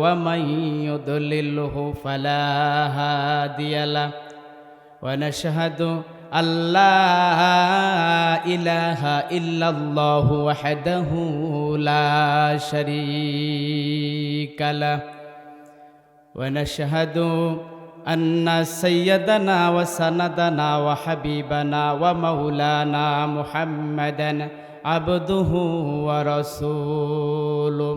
ومن يضلله فلا هادي له. ونشهد أن لا إله إلا الله وحده لا شريك له. ونشهد أن سيدنا وسندنا وحبيبنا ومولانا محمدا عبده ورسوله.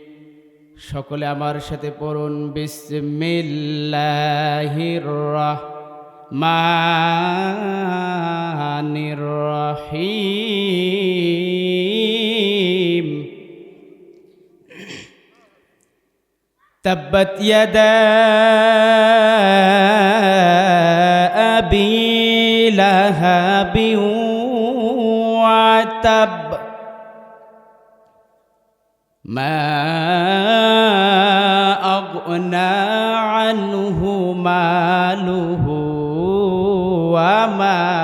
সকলে আমার সাথে পড়ুন বিসমিল্লাহির রহমানির রহিম تبت يدا أبي لهب وتب ما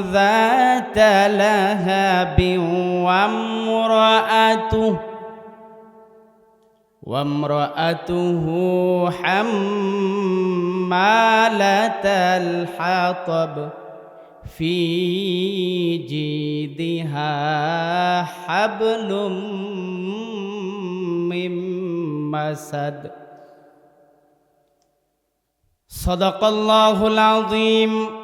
ذات لهب وامرأته وامرأته حمالة الحطب في جيدها حبل من مسد. صدق الله العظيم.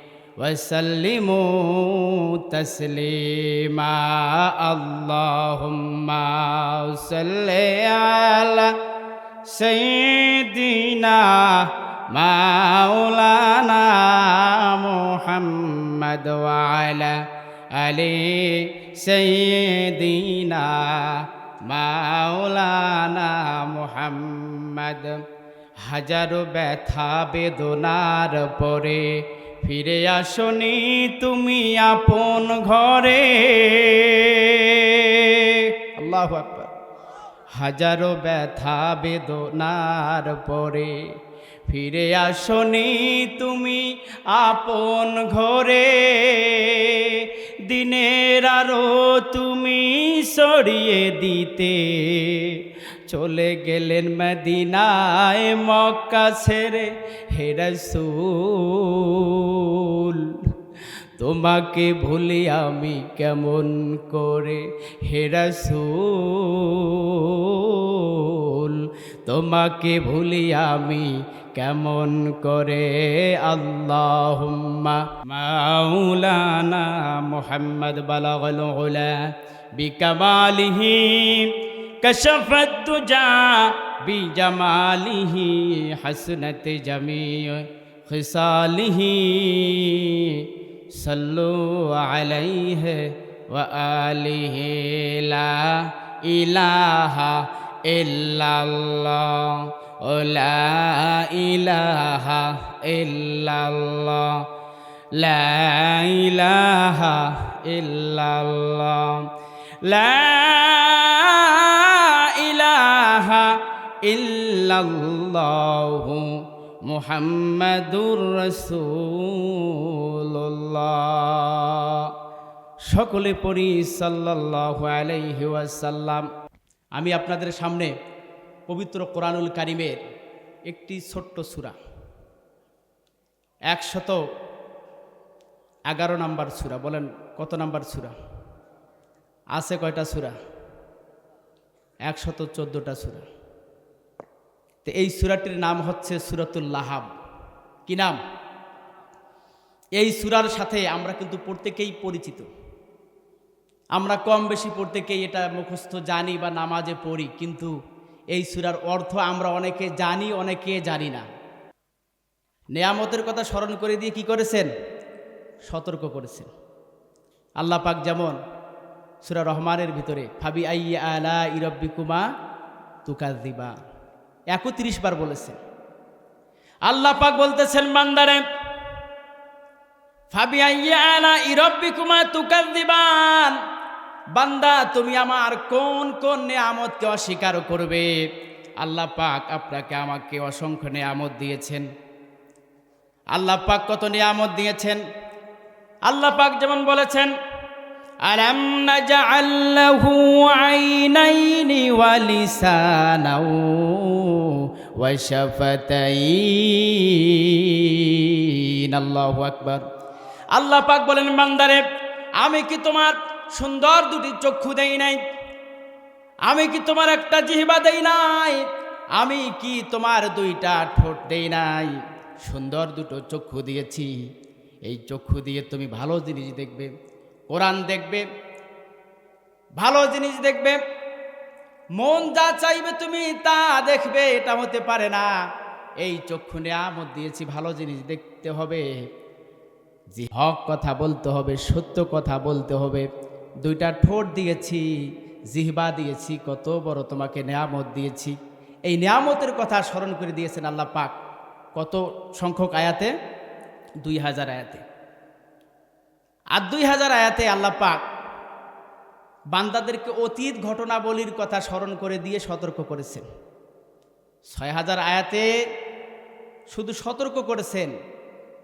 وسلموا تسليما اللهم صل على سيدنا مولانا محمد وعلى آل سيدنا মাওলানা মুহাম্মদ হাজারো ব্যথা বেদনার পরে ফিরে আসনি তুমি আপন ঘরে। আল্লাহ হাজারো ব্যথা বেদনার পরে ফিরে আসনি তুমি আপন ঘরে। দিনের আরও তুমি সরিয়ে দিতে চলে গেলেন মদিনায় মক্কা ছেড়ে। হেরসুল তোমাকে ভুলি আমি কেমন করে? হেরসুল তোমাকে ভুলি আমি কেমন করে? আল্লাহুম্মা মাওলানা মুহাম্মদ বালাগল উলা কশফতুজা বিজমালিহি হসনত জমি খিসালিহি সল্লু আলাইহ ওয়া আলিহি লা ইলাহা ইল্লাল্লাহ ও লা ইলাহা ইল্লাল্লাহ লা ইলাহা ইল্লাল্লাহ লা ইল্লাল্লাহু মুহাম্মাদুর রাসূলুল্লাহ। সকলে পড়ি সাল্লাল্লাহু আলাইহি ওয়াসাল্লাম। আমি আপনাদের সামনে পবিত্র কোরআনুল কারিমের একটি ছোট্ট সূরা, একশত এগারো নাম্বার সূরা, বলেন কত নাম্বার সূরা? আছে কয়টা সূরা? একশত চোদ্দোটা সূরা। তো এই সূরাটির নাম হচ্ছে সূরাতুল লাহাব। কি নাম? এই সূরার সাথে আমরা কিন্তু প্রত্যেকেই পরিচিত। আমরা কম বেশি প্রত্যেকেই এটা মুখস্থ জানি বা নামাজে পড়ি, কিন্তু এই সূরার অর্থ আমরা অনেকে জানি অনেকে জানি না। নেয়ামতের কথা স্মরণ করে দিয়ে কি করেছেন? সতর্ক করেছেন। আল্লাহ পাক যেমন সুরা রহমানের ভিতরে ফাবি আই আলা ইরব্বিকুমা তুকাজ দিবা একত্রিশ বার বলেছেন। আল্লাহ পাক বলতেছেন, বান্দারে তুকাজ দিবান বান্দা, তুমি আমার কোন কোন নেয়ামতকে অস্বীকার করবে? আল্লাহ পাক আপনাকে আমাকে অসংখ্য নেয়ামত দিয়েছেন। আল্লাহ পাক কত নিয়ামত দিয়েছেন? আল্লাহ পাক যেমন বলেছেন নাজআল্লাহু আইনাইনি ওয়া লিসানাও ওয়া শাফাতাইন আল্লাহু আকবার আল্লাহ পাক বলেন, বান্দারে, আমি কি তোমার সুন্দর দুটি চক্ষু দেই নাই? আমি কি তোমার একটা জিহবা দেই নাই? আমি কি তোমার দুইটা ঠোঁট দেই নাই? সুন্দর দুটো চক্ষু দিয়েছি। এই চক্ষু দিয়ে তুমি ভালো জিনিস দেখবে। কোরআন দেখবে, ভালো জিনিস দেখবে, মন যা চাইবে তুমি তা দেখবে, এটা হতে পারে না। এই চক্ষু নেয়ামত দিয়েছি, ভালো জিনিস দেখতে হবে। যে হক কথা বলতে হবে, সত্য কথা বলতে হবে। দুইটা ঠোঁট দিয়েছি, জিহবা দিয়েছি, কত বড় তোমাকে নেয়ামত দিয়েছি। এই নেয়ামতের কথা স্মরণ করে দিয়েছেন আল্লাহ পাক। কত সংখ্যক আয়াতে? দুই হাজার আয়াতে। আর দুই হাজার আয়াতে আল্লাহ পাক বান্দাদেরকে অতীত ঘটনাবলীর কথা স্মরণ করে দিয়ে সতর্ক করেছেন। ছয় হাজার আয়াতে শুধু সতর্ক করেছেন,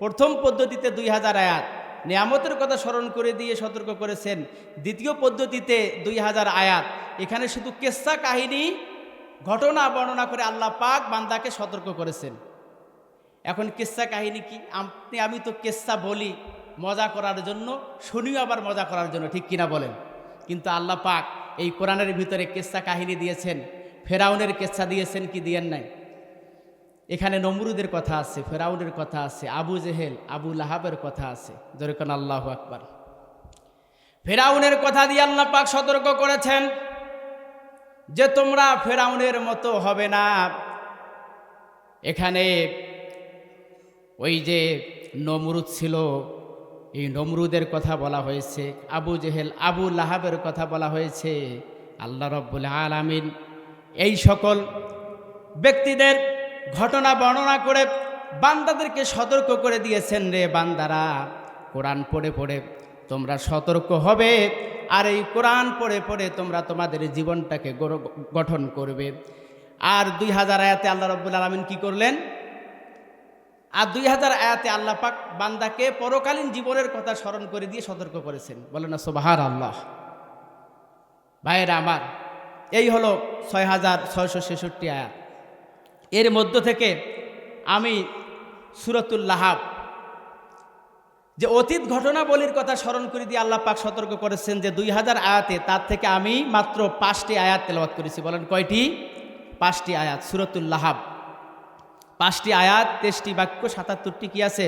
প্রথম পদ্ধতিতে দুই হাজার আয়াত নিয়ামতের কথা স্মরণ করে দিয়ে সতর্ক করেছেন, দ্বিতীয় পদ্ধতিতে দুই হাজার আয়াত এখানে শুধু কেসা কাহিনী, ঘটনা বর্ণনা করে আল্লাহ পাক বান্দাকে সতর্ক করেছেন। এখন কেসা কাহিনী কি? আপনি, আমি তো কেসা বলি। মজা করার জন্য, শুনিও আবার মজা করার জন্য, ঠিক কিনা বলেন? কিন্তু আল্লাহ পাক এই কোরআনের ভিতরে কেসা কাহিনী দিয়েছেন, ফেরাউনের কেসা দিয়েছেন কি দিয়েন নাই? এখানে নমরুদের কথা আছে, ফেরাউনের কথা আছে, আবু জেহেল, আবু লাহাবের কথা আছে যেরকম আল্লাহ আকবার। ফেরাউনের কথা দিয়ে আল্লাহ পাক সতর্ক করেছেন যে তোমরা ফেরাউনের মতো হবে না। এখানে ওই যে নমরুদ ছিল এই নমরুদের কথা বলা হয়েছে, আবু জেহেল, আবু লাহাবের কথা বলা হয়েছে। আল্লাহ রব্বুল আলামিন এই সকল ব্যক্তিদের ঘটনা বর্ণনা করে বান্দাদেরকে সতর্ক করে দিয়েছেন রে বান্দারা। কোরআন পড়ে পড়ে তোমরা সতর্ক হবে, আর এই কোরআন পড়ে পড়ে তোমরা তোমাদের জীবনটাকে গঠন করবে। আর দুই হাজার আয়াতে আল্লাহ রব্বুল আলমিন কি করলেন? আর দুই হাজার আয়াতে আল্লাহ পাক বান্দাকে পরকালীন জীবনের কথা স্মরণ করে দিয়ে সতর্ক করেছেন। বলেন না সোবাহার আল্লাহ ভাইয়েরা আমার, এই হলো ছয় হাজার ছয়শো ছেষট্টি আয়াত। এর মধ্য থেকে আমি সুরতুল লাহাব, যে অতীত ঘটনাবলীর কথা স্মরণ করে দিয়ে আল্লাহ পাক সতর্ক করেছেন যে দুই হাজার আয়াতে, তার থেকে আমি মাত্র পাঁচটি আয়াত তেলাওয়াত করেছি। বলেন কয়টি? পাঁচটি আয়াত, সুরতুল লাহাব। পাঁচটি আয়াত, তেইশটি বাক্য, সাতাত্তরটি কি আছে?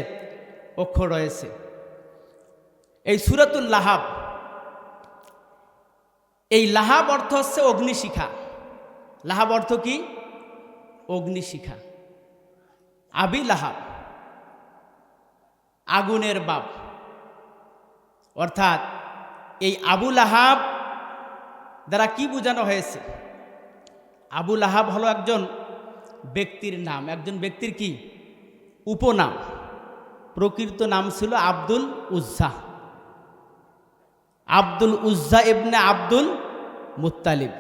অক্ষর রয়েছে। এই সুরাতুল লাহাব, এই লাহাব অর্থ হচ্ছে অগ্নিশিখা। লাহাব অর্থ কি? অগ্নিশিখা। আবি লাহাব, আগুনের বাপ। অর্থাৎ এই আবু লাহাব দ্বারা কি বোঝানো হয়েছে? আবু লাহাব হলো একজন ব্যক্তির নাম। একজন ব্যক্তির কি? উপনাম। প্রকৃত নাম ছিল Abdul Uzza. Abdul Uzza ibn Abdul Muttalib.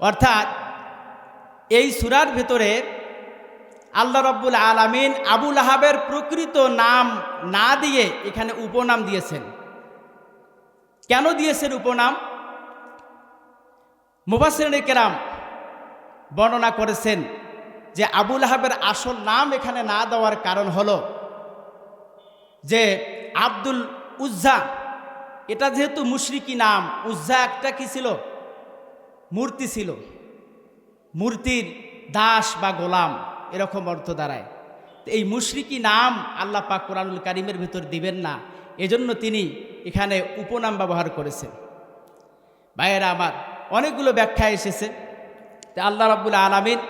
অর্থাৎ এই সুরার ভেতরে আল্লাহ রব্বুল আলামিন আবুল আহাবের প্রকৃত নাম না দিয়ে এখানে উপনাম দিয়েছেন। কেন দিয়েছেন উপনাম? মুবাসির কেরাম বর্ণনা করেছেন যে আবুল আহাবের আসল নাম এখানে না দেওয়ার কারণ হলো যে আব্দুল উজ্জা, এটা যেহেতু মুশরিকি নাম, উজ্জা একটা কি ছিল? মূর্তি ছিল। মূর্তির দাস বা গোলাম, এরকম অর্থ দাঁড়ায়। তো এই মুশরিকি নাম আল্লাহ পাক কোরআনুল কারিমের ভিতর দিবেন না। এজন্য তিনি এখানে উপনাম ব্যবহার করেছেন। ভাইয়েরা, আমার অনেকগুলো ব্যাখ্যা এসেছে। তা আল্লাহ রাব্বুল আলামিন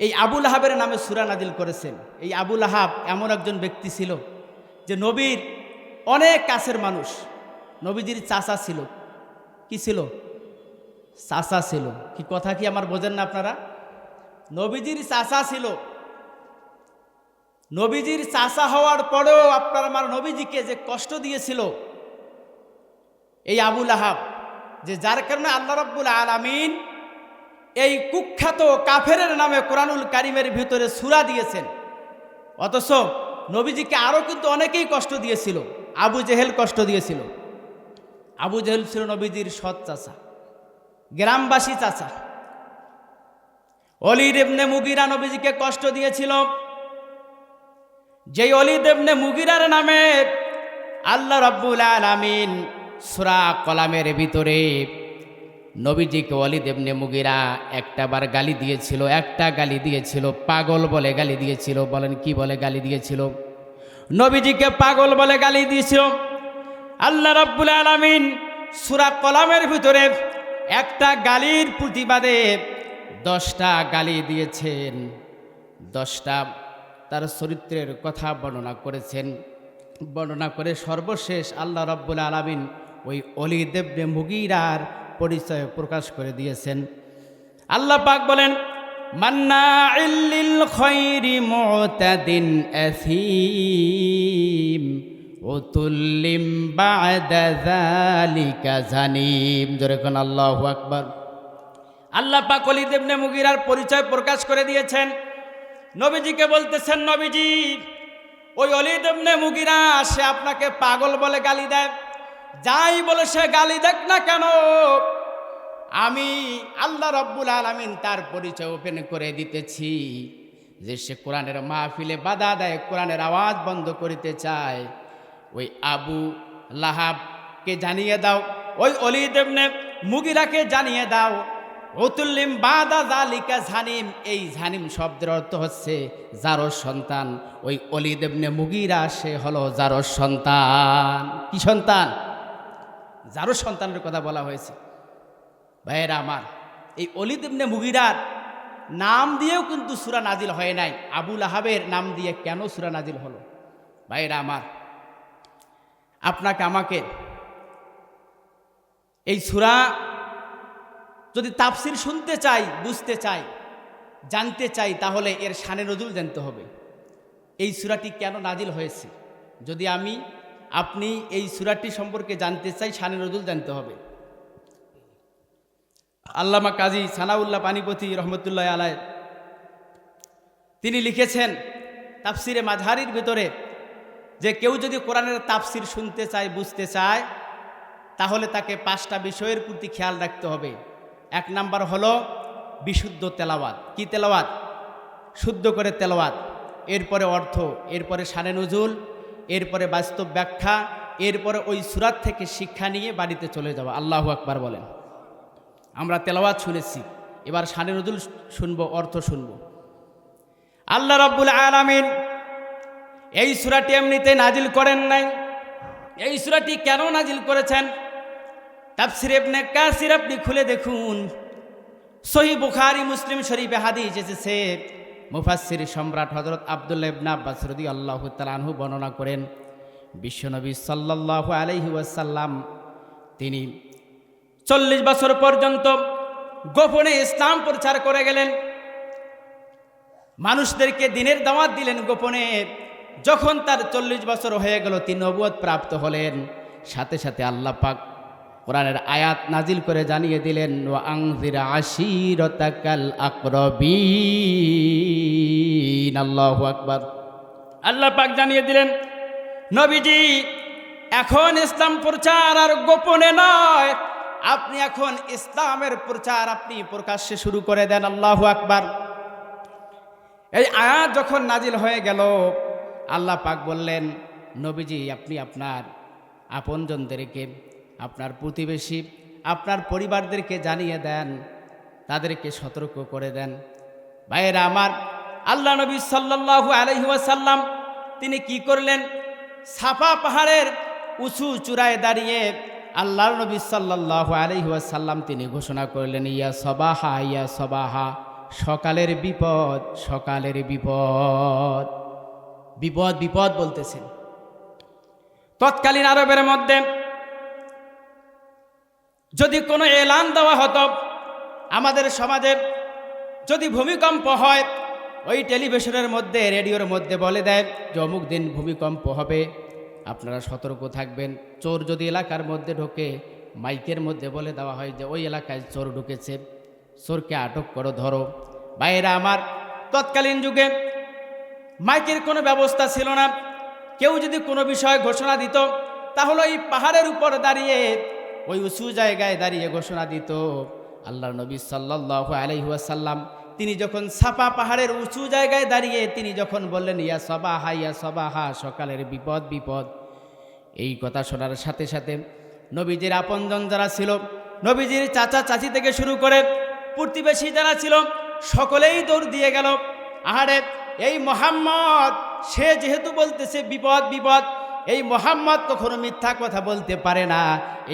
এই আবুল আহাবের নামে সুরা নাদিল করেছেন। এই আবুল আহাব এমন একজন ব্যক্তি ছিল যে নবীর অনেক কাছের মানুষ। নবীজির চাচা ছিল। কি ছিল? চাচা ছিল। কি কথা কি আমার বোঝেন না আপনারা? নবীজির চাচা ছিল। নবীজির চাচা হওয়ার পরেও আপনার আমার নবীজিকে যে কষ্ট দিয়েছিল, এই আবুল আহাব, যে যার কারণে আল্লাহ রব্বুল আলামিন এই কুখ্যাত কাফের নামে কোরআনুল কারিমের ভিতরে সুরা দিয়েছেন। অথচ নবীজিকে আরও কিন্তু অনেকেই কষ্ট দিয়েছিল। আবু জেহেল কষ্ট দিয়েছিল। আবু জেহেল ছিল নবীজির সৎ চাচা, গ্রামবাসী চাচা। অলি দেবনে মুগিরা নবীজিকে কষ্ট দিয়েছিল। যেই অলি দেবনে মুগিরার নামে আল্লাহ রব্বুল আলামিন সুরা কলামের ভিতরে নবীজিকে অলি দেবনে মুগিরা একটা বার গালি দিয়েছিল, একটা গালি দিয়েছিল, পাগল বলে গালি দিয়েছিল। বলেন, কি বলে গালি দিয়েছিল? নবীজিকে পাগল বলে গালি দিয়েছিল। আল্লাহ রব্বুল আলামিন সুরা কলামের ভিতরে একটা গালির প্রতিবাদে দশটা গালি দিয়েছেন। দশটা তার চরিত্রের কথা বর্ণনা করেছেন। বর্ণনা করে সর্বশেষ আল্লাহ রব্বুল আলামিন ওই অলি দেবনে মুগিরার পরিচয় প্রকাশ করে দিয়েছেন। আল্লাহ পাক বলেন মান্না ইল্লিল খৈরি মুতাদিন আসিম উতুল্লিম বাদা যালিকা জানিম জোরে কোন আল্লাহু আকবার। আল্লাহ পাক অলি দেবনে মুগিরার পরিচয় প্রকাশ করে দিয়েছেন। নবীজিকে বলতেছেন, নবীজি, ওই অলি দেবনে মুগিরা, সে আপনাকে পাগল বলে গালি দেয়। যাই বলে সে গালি দেখ না কেন, আমি আল্লাহ রব্বুল আলমিন তার পরিচয় ওপেন করে দিতেছি যে সে কোরআনের মাহফিলে বাধা দেয়, কোরআনের আওয়াজ বন্ধ করিতে চায়। ওই আবু লাহাবকে জানিয়ে দাও, ওই অলি দেবনে মুগিরাকে জানিয়ে দাও অতুল্লিম বাদা জালিকা ঝানিম, এই ঝানিম শব্দের অর্থ হচ্ছে জারোর সন্তান। ওই অলি দেবনে মুগিরা, সে হলো জারোর সন্তান। কি সন্তান? যারও সন্তানের কথা বলা হয়েছে। ভাইয়েরা আমার, এই অলিদ ইবনে মুগিরার নাম দিয়েও কিন্তু সুরা নাজিল হয় নাই। আবুল আহাবের নাম দিয়ে কেন সুরা নাজিল হলো? ভাইয়েরা আমার, আপনাকে আমাকে এই সুরা যদি তাফসির শুনতে চাই, বুঝতে চাই, জানতে চাই, তাহলে এর শানে নজুল জানতে হবে। এই সুরাটি কেন নাজিল হয়েছে? যদি আমি আপনি এই সুরাটি সম্পর্কে জানতে চাই, শানে নজুল জানতে হবে। আল্লামা কাজী সানাউল্লাহ পানিপতি রহমতুল্লাহ আলায় তিনি লিখেছেন, তাফসিরে মাঝারির ভিতরে যে কেউ যদি কোরআনের তাফসির শুনতে চায়, বুঝতে চায়, তাহলে তাকে পাঁচটা বিষয়ের প্রতি খেয়াল রাখতে হবে। এক নাম্বার হলো বিশুদ্ধ তেলাওয়াত। কি তেলাওয়াত? শুদ্ধ করে তেলাওয়াত। এরপরে অর্থ, এরপরে সানে নজুল এরপরে বাস্তব ব্যাখ্যা, এরপরে ওই সুরাত থেকে শিক্ষা নিয়ে বাড়িতে চলে যাওয়া। আল্লাহ আকবার বলেন। আমরা তেলাওয়াত শুনেছি। এবার সানে নজুল শুনব, অর্থ শুনব। আল্লাহ রব্বুল আলামিন এই সুরাটি এমনিতে নাজিল করেন নাই। এই সুরাটি কেন নাজিল করেছেন? তাফসির ইবনে কাসির আপনি খুলে দেখুন। সহি বুখারি, মুসলিম শরীফে হাদিস এসেছে মুফাসসির সম্রাট হজরত আবদুল্লাহ ইবনে আব্বাস রাদিয়াল্লাহু তাআলা আনহু বর্ণনা করেন, বিশ্বনবী সাল্লাল্লাহু আলাইহি ওয়াসাল্লাম তিনি চল্লিশ বছর পর্যন্ত গোপনে ইসলাম প্রচার করে গেলেন। মানুষদেরকে দিনের দাওয়াত দিলেন গোপনে। যখন তার চল্লিশ বছর হয়ে গেল, তিনি নবুয়ত প্রাপ্ত হলেন। সাথে সাথে আল্লাহ পাক কোরআনের আয়াত নাজিল করে জানিয়ে দিলেন আংজির আশিরতাকাল আকরবিন। আল্লাহু আকবার। আল্লাহ পাক জানিয়ে দিলেন, নবীজি, এখন ইসলাম প্রচার আর গোপনে নয়। আপনি এখন ইসলামের প্রচার আপনি প্রকাশ্যে শুরু করে দেন। আল্লাহু আকবার। এই আয়াত যখন নাজিল হয়ে গেল, আল্লাহ পাক বললেন, নবীজি, আপনি আপনার আপনজনদেরকে আপনার প্রতিবেশী, আপনার পরিবারদেরকে জানিয়ে দেন, তাদেরকে সতর্ক করে দেন। ভাইয়েরা আমার, আল্লাহ নবী সাল্লাল্লাহু আলাইহি ওয়াসাল্লাম, তিনি কি করলেন? সাফা পাহাড়ের উঁচু চূড়ায় দাঁড়িয়ে আল্লাহর নবী সাল্লাল্লাহু আলাইহি ওয়াসাল্লাম তিনি ঘোষণা করলেন, ইয়া সবাহা ইয়া সবাহা, সকালের বিপদ সকালের বিপদ। বিপদ বিপদ বলতেছেন। তৎকালীন আরবের মধ্যে যদি কোনো এলান দেওয়া হতো, আমাদের সমাজে যদি ভূমিকম্প হয়, ওই টেলিভিশনের মধ্যে, রেডিওর মধ্যে বলে দেয়, যে অমুক দিন ভূমিকম্প হবে। আপনারা সতর্ক থাকবেন। চোর যদি এলাকার মধ্যে ঢোকে, মাইকের মধ্যে বলে দেওয়া হয় যে, ওই এলাকায় চোর ঢুকেছে। চোরকে আটক করো, ধরো। বাইরা আমার, তৎকালীন যুগে মাইকের কোনো ব্যবস্থা ছিল না। কেউ যদি কোনো বিষয় ঘোষণা দিত, তাহলে ওই পাহাড়ের উপর দাঁড়িয়ে ওই উঁচু জায়গায় দাঁড়িয়ে ঘোষণা দিত। আল্লাহ নবী সাল্লাহ আলহিহাসাল্লাম তিনি যখন সাপা পাহাড়ের উঁচু জায়গায় দাঁড়িয়ে তিনি যখন বললেন, ইয়া সবাহা ইয়া সবাহা, সকালের বিপদ বিপদ। এই কথা শোনার সাথে সাথে নবীজির আপনজন যারা ছিল, নবীজির চাচা চাচি থেকে শুরু করে প্রতিবেশী যারা ছিল, সকলেই দৌড় দিয়ে গেল। আহারে, এই মোহাম্মদ, সে যেহেতু বলতেছে বিপদ বিপদ এই মোহাম্মদ কখনো মিথ্যা কথা বলতে পারে না।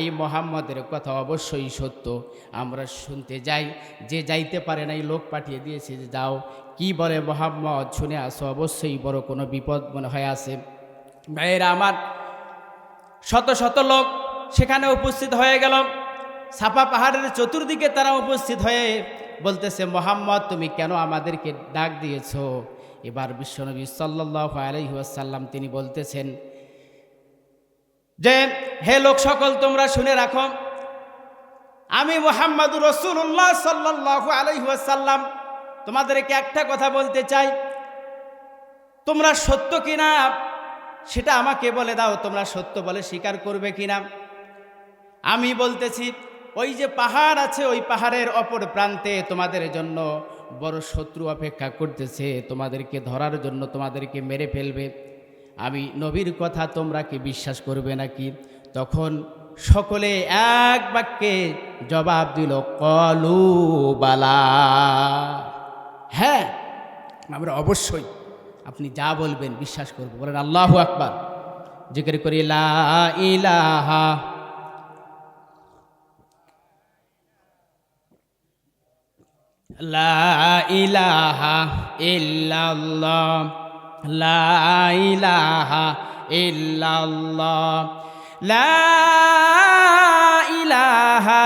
এই মোহাম্মদের কথা অবশ্যই সত্য। আমরা শুনতে যাই, যে যাইতে পারে না, এই লোক পাঠিয়ে দিয়েছে যে যাও। কি বলে মোহাম্মদ? শুনে আসো, অবশ্যই বড় কোনো বিপদ মনে হয় আছে। ভাইয়েরা আমার, শত শত লোক সেখানে উপস্থিত হয়ে গেল। সাপা পাহাড়ের চতুর্দিকে তারা উপস্থিত হয়ে বলতেছে, মোহাম্মদ, তুমি কেন আমাদেরকে ডাক দিয়েছ? এবার বিশ্বনবী সাল্লাহ আলহিহাসাল্লাম তিনি বলতেছেন যে, হে লোক সকল, তোমরা শুনে রাখো, আমি মোহাম্মদুর রসুল্লাহ সাল্লাহ আলহিহাসাল্লাম তোমাদেরকে একটা কথা বলতে চাই। তোমরা সত্য কিনা, সেটা আমাকে বলে দাও, তোমরা সত্য বলে স্বীকার করবে কিনা। আমি বলতেছি, ওই যে পাহাড় আছে, ওই পাহাড়ের অপর প্রান্তে তোমাদের জন্য বড় শত্রু অপেক্ষা করতেছে, তোমাদেরকে ধরার জন্য তোমাদেরকে মেরে ফেলবে। আমি নবীর কথা তোমরা কি বিশ্বাস করবে নাকি? তখন সকলে এক বাক্যে জবাব দিল, কলু বালা। হ্যাঁ আমরা অবশ্যই আপনি যা বলবেন বিশ্বাস করব। বলেন, আল্লাহ আকবার। করি, লা ইলাহা লা ইলাহা ইল্লাল্লাহ। লা ইলাহা ইল্লাল্লাহ। লা ইলাহা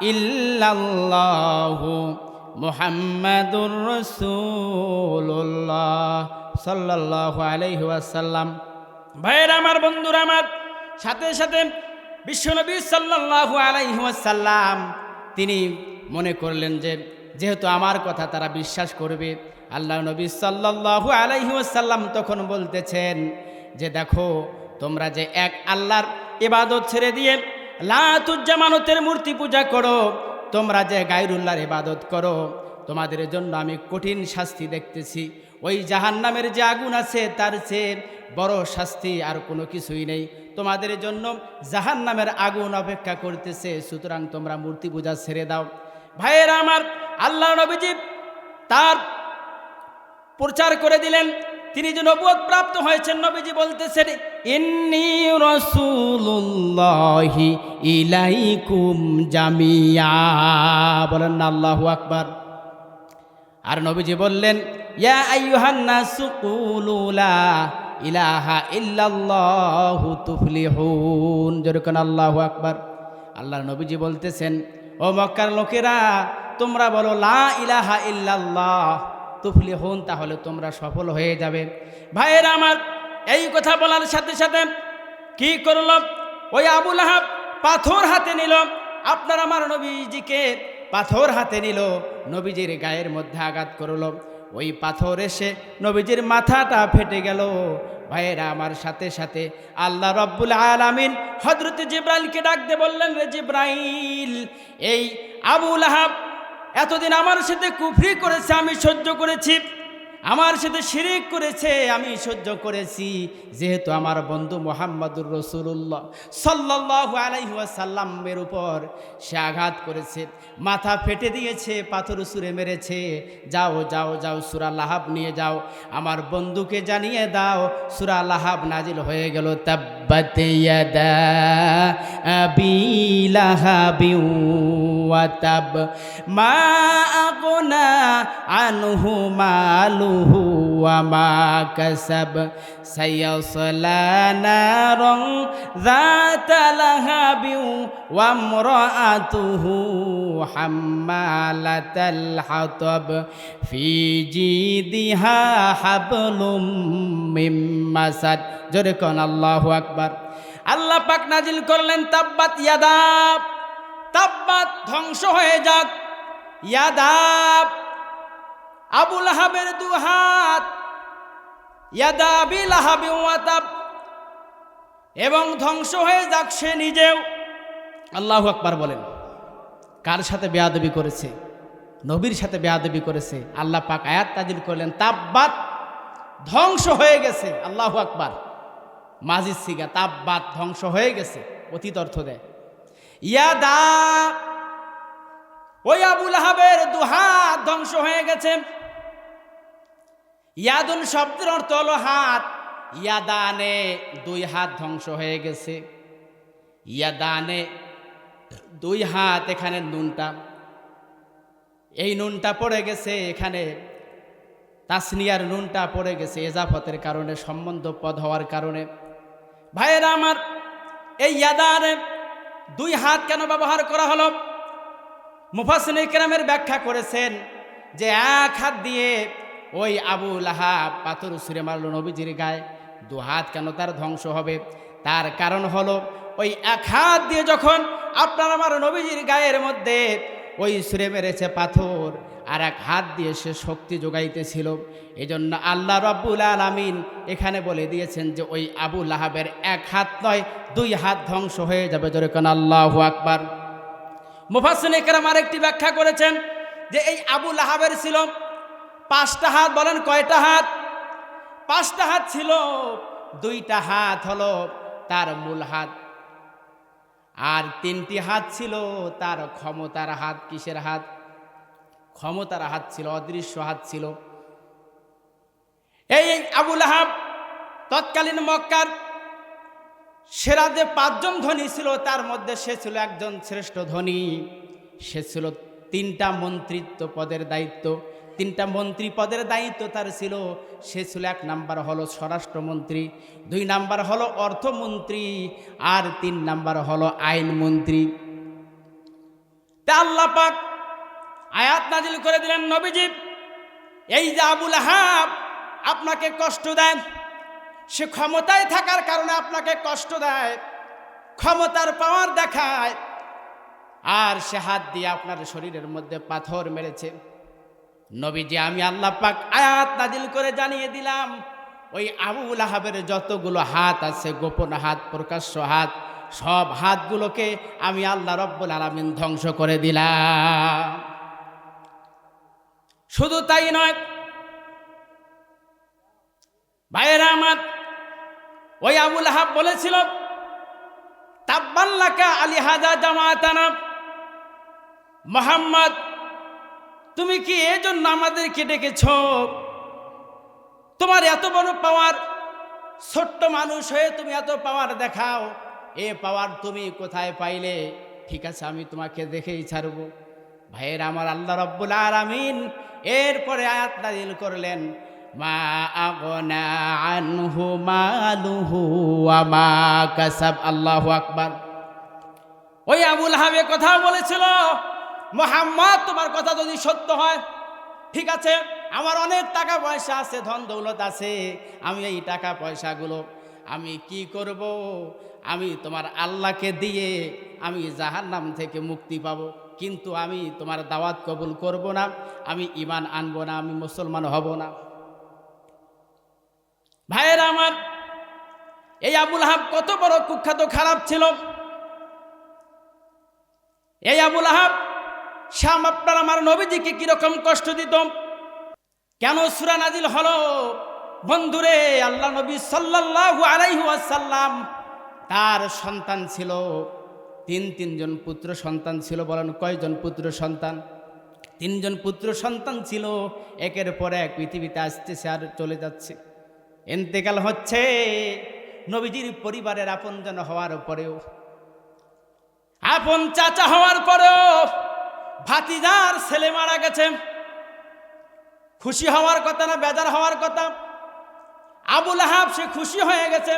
ইল্লাল্লাহ মুহাম্মাদুর রাসূলুল্লাহ সাল্লাল্লাহু আলাইহি ভাইয়ের আমার বন্ধুরা আমার, সাথে সাথে বিশ্বনবী সাল্লাল্লাহু আলাইহি তিনি মনে করলেন যে যেহেতু আমার কথা তারা বিশ্বাস করবে আল্লাহ নবী সাল্লাল্লাহু আলাইহি ওয়াসাল্লাম তখন বলতেছেন যে দেখো, তোমরা যে এক আল্লাহর ইবাদত ছেড়ে দিয়ে লাতুজ্জামানতের মূর্তি পূজা করো, তোমরা যে গায়রুল্লাহর ইবাদত করো, তোমাদের জন্য আমি কঠিন শাস্তি দেখতেছি। ওই জাহান্নামের যে আগুন আছে, তার চেয়ে বড় শাস্তি আর কোনো কিছুই নেই। তোমাদের জন্য জাহান্নামের আগুন অপেক্ষা করতেছে, সুতরাং তোমরা মূর্তি পূজা ছেড়ে দাও। ভাইয়েরা আমার আল্লাহ নবীজি তার প্রচার করে দিলেন। তিনি যে নবুয়ত প্রাপ্ত হয়েছেন, নবীজি বলতেছেন, ইন্নি রসুল্লাহি ইলাইকুম জামিয়া। বলেন না, আল্লাহু আকবার। আর নবীজি বললেন, ইয়া আইয়ুহান্নাসু কুলু লা ইলাহা ইল্লাল্লাহু তুফলিহুন। যেরকম আল্লাহু আকবার। আল্লাহ নবীজি বলতেছেন, ও মক্কার লোকেরা, তোমরা বলো, লা ইলাহা ইল্লাল্লাহ। তুফলি হন, তাহলে তোমরা সফল হয়ে যাবে। ভাইয়েরা আমার, এই কথা বলার সাথে সাথে কি করল? ওই আবুল আহাব পাথর হাতে নিল। আপনার আমার নবীজিকে পাথর হাতে নিল, নবীজির গায়ের মধ্যে আঘাত করল। ওই পাথর এসে নবীজির মাথাটা ফেটে গেল। ভাইয়েরা আমার সাথে সাথে আল্লাহ রব্বুল আলামিন হজরত জিব্রাইলকে ডাকতে বললেন, রে জিব্রাইল, এই আবুল আহাব এতদিন আমার সাথে কুফরি করেছে আমি সহ্য করেছি। আমার সাথে শিরিক করেছে, আমি সহ্য করেছি। যেহেতু আমার বন্ধু মোহাম্মদুর রসুল্লাহ সাল্লাহ আলাইসাল্লামের উপর সে আঘাত করেছে, মাথা ফেটে দিয়েছে, পাথর সুরে মেরেছে। যাও যাও যাও, সুরা লাহাব নিয়ে যাও। আমার বন্ধুকে জানিয়ে দাও, সুরা লাহাব নাজিল হয়ে গেল। তাব্বাত মা আগনা আনহু মালুহু ওয়া মা কাসাব। সায়াসলা নারং যাতা লাহাবিউ ওয়া আমরাআতুহু হাম্মালাতাল হাতাব। ফি জিদিহা হাবলুম মিম মাসাদ। জোরে কোন আল্লাহু আকবার। আল্লাহ পাক নাজিল করলেন, তাব্বাত ইয়াদাব তাব্বাত ধ্বংস হয়ে যাক। ইয়াদাব, আবুল আহাবের দু হাত ইয়াদাবিল আহাবি ওয়াতাব, এবং ধ্বংস হয়ে যাক সে নিজেও। আল্লাহ আকবার বলেন, কার সাথে বেয়াদবি করেছে? নবীর সাথে বেয়াদবি করেছে? আল্লাহ পাক আয়াত তাজিল করলেন, তাব্বাত ধ্বংস হয়ে গেছে। আল্লাহ আকবার। মাজিদ সিগা, তাব্বাত ধ্বংস হয়ে গেছে। অতীত অর্থ দেয়। ইয়াদা ওই আবুল আহাবের দুহাত ধ্বংস হয়ে গেছে। ইয়াদুন শব্দের অর্থ হলো হাত। ইয়াদানে দুই হাত ধ্বংস হয়ে গেছে। ইয়াদানে দুই হাত, এখানে নুনটা। এই নুনটা পড়ে গেছে, এখানে তাসনিয়ার নুনটা পড়ে গেছে এজাফতের কারণে, সম্বন্ধ পদ হওয়ার কারণে। ভাইয়েরা আমার, এই ইয়াদানে দুই হাত কেন ব্যবহার করা হলো? মুফাসিন ইকরামের ব্যাখ্যা করেছেন যে এক হাত দিয়ে ওই আবু লাহাব পাথর সুরে মারল নবীজির গায়ে, দু হাত কেন তার ধ্বংস হবে? তার কারণ হলো ওই এক হাত দিয়ে যখন আপনার আমার নবীজির গায়ের মধ্যে ওই সুরে মেরেছে পাথর, আর এক হাত দিয়ে সে শক্তি যোগাইতেছিল এই জন্য আল্লাহ রব্বুল আলমিন এখানে বলে দিয়েছেন যে ওই আবু লাহাবের এক হাত নয়, দুই হাত ধ্বংস হয়ে যাবে। যেরকম আল্লাহ আকবার। মুফাসিন একরাম আরেকটি ব্যাখ্যা করেছেন যে এই আবু লাহাবের ছিল পাঁচটা হাত, বলেন কয়টা হাত? পাঁচটা হাত ছিল, দুইটা হাত হলো তার মূল হাত। আর তিনটি হাত ছিল তার ক্ষমতার হাত, কিসের হাত? ক্ষমতার হাত ছিল, অদৃশ্য হাত ছিল। এই আবুল আহাব তৎকালীন মক্কার সেরা যে পাঁচজন ধনী ছিল, তার মধ্যে সে ছিল একজন শ্রেষ্ঠ ধনী। সে ছিল তিনটা মন্ত্রিত্ব পদের দায়িত্ব। তিনটা মন্ত্রী পদের দায়িত্ব তার ছিল। সে ছিল এক নাম্বার হলো স্বরাষ্ট্রমন্ত্রী, দুই নাম্বার হলো অর্থমন্ত্রী, আর তিন নাম্বার হলো আইনমন্ত্রী। তা আল্লাহ পাক আয়াত নাজিল করে দিলেন নবীজি, এই যে আবুল আহাব, আপনাকে কষ্ট দেন সে ক্ষমতায় থাকার কারণে আপনাকে কষ্ট দেয়, ক্ষমতার পাওয়ার দেখায়, আর সে হাত দিয়ে আপনার শরীরের মধ্যে পাথর মেরেছে। নবীজি, আমি আল্লাহ পাক আয়াত নাজিল করে জানিয়ে দিলাম, ওই আবুল আহাবের যতগুলো হাত আছে, গোপন হাত, প্রকাশ্য হাত, সব হাতগুলোকে আমি আল্লাহ রব্বুল আলমিন ধ্বংস করে দিলাম। শুধু তাই নয়, ভাইয়েরা আমার ওই আবুল আহাব বলেছিল, তাব্বাল্লাকা আলী হাজা জামাতানা। মোহাম্মদ, তুমি কি এই জন্য আমাদেরকে ডেকেছ? তোমার এত বড় পাওয়ার, ছোট্ট মানুষ হয়ে তুমি এত পাওয়ার দেখাও। এ পাওয়ার তুমি কোথায় পাইলে? ঠিক আছে, আমি তোমাকে দেখেই ছাড়ব। ভাইয়ের, আমার আল্লাহ রব্বুল আলামিন এরপরে আয়াত নাজিল করলেন। মা আগনা আনহু মালুহু ওয়া মা কাসাব। আল্লাহু আকবার। ওই আবুল হাবে কথা বলেছিল, মোহাম্মদ, তোমার কথা যদি সত্য হয়, ঠিক আছে, আমার অনেক টাকা পয়সা আছে, ধন দৌলত আছে, আমি এই টাকা পয়সাগুলো আমি কি করব? আমি তোমার আল্লাহকে দিয়ে আমি জাহান্নাম থেকে মুক্তি পাব, কিন্তু আমি তোমার দাওয়াত কবুল করব না, আমি ইমান আনব না, আমি মুসলমান হব না। ভাইয়েরা আমার, এই আবুল হাব কত বড় কুখ্যাত, খারাপ ছিল। এই আবুল আহাব, শ্যাম, আপনার আমার নবীজিকে কীরকম কষ্ট দিত? কেন সুরা নাজিল হলো? বন্ধুরে, আল্লাহ নবী সাল্লাল্লাহু আলাইহি ওয়াসাল্লাম তার সন্তান ছিল। তিন, তিনজন পুত্র সন্তান ছিল বলেন, কয়জন পুত্র সন্তান? তিনজন পুত্র সন্তান ছিল, একের পর এক পৃথিবীতে আসতেছে আর চলে যাচ্ছে। এন্তেকাল হচ্ছে নবীজির পরিবারের আপনজন হওয়ার পরেও। আপন চাচা হওয়ার পরেও ভাতিজার ছেলে মারা গেছে। খুশি হওয়ার কথা না, বেজার হওয়ার কথা। আবুল আহাব সে খুশি হয়ে গেছে।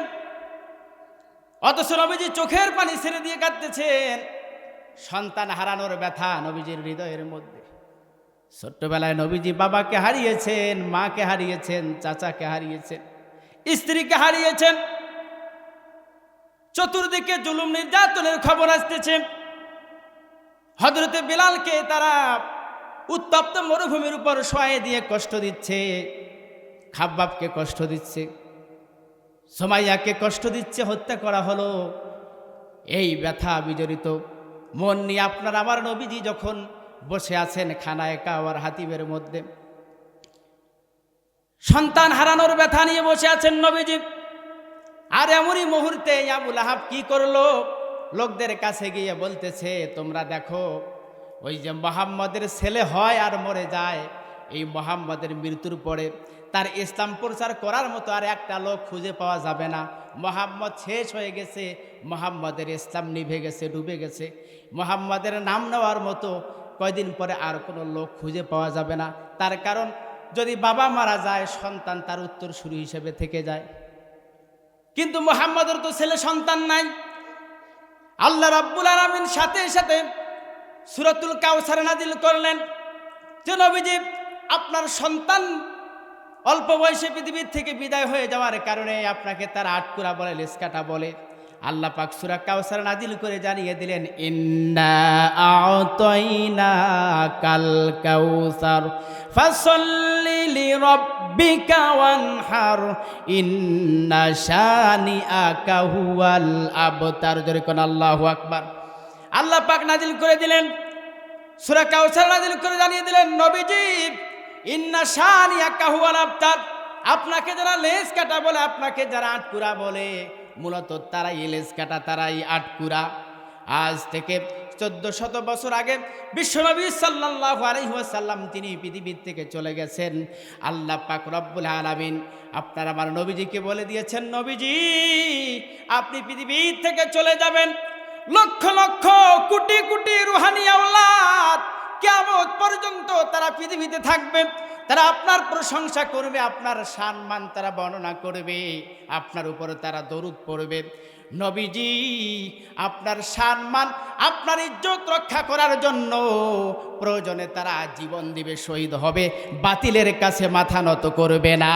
অথচ নবীজি চোখের পানি ছেড়ে দিয়ে কাঁদতেছেন। সন্তান হারানোর ব্যথা নবীজির হৃদয়ের মধ্যে। ছোট্টবেলায় নবীজি বাবাকে হারিয়েছেন, মাকে হারিয়েছেন, চাচাকে হারিয়েছেন। স্ত্রীকে হারিয়েছেন। চতুর্দিকে জুলুম নির্যাতনের খবর আসতেছে। হজরতে বিলালকে তারা উত্তপ্ত মরুভূমির উপর শোয়ে দিয়ে কষ্ট দিচ্ছে। খাব্বাবকে কষ্ট দিচ্ছে। সোমাইয়াকে কষ্ট দিচ্ছে, হত্যা করা হলো। এই ব্যথা বিজড়িত। মন নিয়ে আপনার, আমার নবীজি যখন বসে আছেন খানায় কাওয়ার হাতিবের মধ্যে সন্তান হারানোর ব্যথা নিয়ে বসে আছেন নবীজি। আর এমনই মুহূর্তে আবুল আহাব কি করল? লোকদের কাছে গিয়ে বলতেছে, তোমরা দেখো, ওই যে মোহাম্মদের ছেলে হয় আর মরে যায়। এই মোহাম্মদের মৃত্যুর পরে তার ইসলাম প্রচার করার মতো আর একটা লোক খুঁজে পাওয়া যাবে না। মোহাম্মদ শেষ হয়ে গেছে, মোহাম্মদের ইসলাম নিভে গেছে, ডুবে গেছে। মোহাম্মদের নাম নেওয়ার মতো কয়দিন পরে আর কোনো লোক খুঁজে পাওয়া যাবে না। তার কারণ যদি বাবা মারা যায়, সন্তান তার উত্তর শুরু হিসেবে থেকে যায়। কিন্তু মোহাম্মদের তো ছেলে সন্তান নাই। আল্লাহ রাব্বুল আলমিন সাথে সাথে সুরতুল কাউসার নাজিল করলেন যে, নবীজি, আপনার সন্তান অল্প বয়সে পৃথিবীর থেকে বিদায় হয়ে যাওয়ার কারণে আপনাকে তার আটকুরা বলে লেসকাটা বলে আল্লাহ পাক সুরা কাউসার নাজিল করে জানিয়ে দিলেন, ইন্না আতাইনা কাল কাউসার ফাসাল্লি লিরাব্বিকা ওয়ানহার, ইন্না শানিআকা হুয়াল আবতার। জোরে কোন আল্লাহু আকবার। আল্লাহ পাক নাজিল করে দিলেন, সুরা কাউসার নাজিল করে জানিয়ে দিলেন, নবীজি, ইন্না শানিআকা হুয়াল আবতার, আপনাকে যারা লেজ কাটা বলে, আপনাকে যারা আটকুরা বলে মূলত তারাই লেজ কাটা, তারাই আটকুরা আজ থেকে চোদ্দ শত বছর আগে বিশ্বনবী সাল্লাহ আলহিহাসাল্লাম তিনি পৃথিবীর থেকে চলে গেছেন। আল্লাহ পাক রব্বুল আলমিন আপনার আমার নবীজিকে বলে দিয়েছেন, নবীজি, আপনি পৃথিবীর থেকে চলে যাবেন। লক্ষ লক্ষ কোটি কোটি রুহানি আওলাদ কেমন পর্যন্ত তারা পৃথিবীতে থাকবে, তারা আপনার প্রশংসা করবে, আপনার সম্মান তারা বর্ণনা করবে, আপনার উপরে তারা দরুদ পড়বে। নবীজি, আপনার সম্মান, আপনার ইজ্জত রক্ষা করার জন্য প্রয়োজনে তারা জীবন দিবে, শহীদ হবে, বাতিলের কাছে মাথা নত করবে না।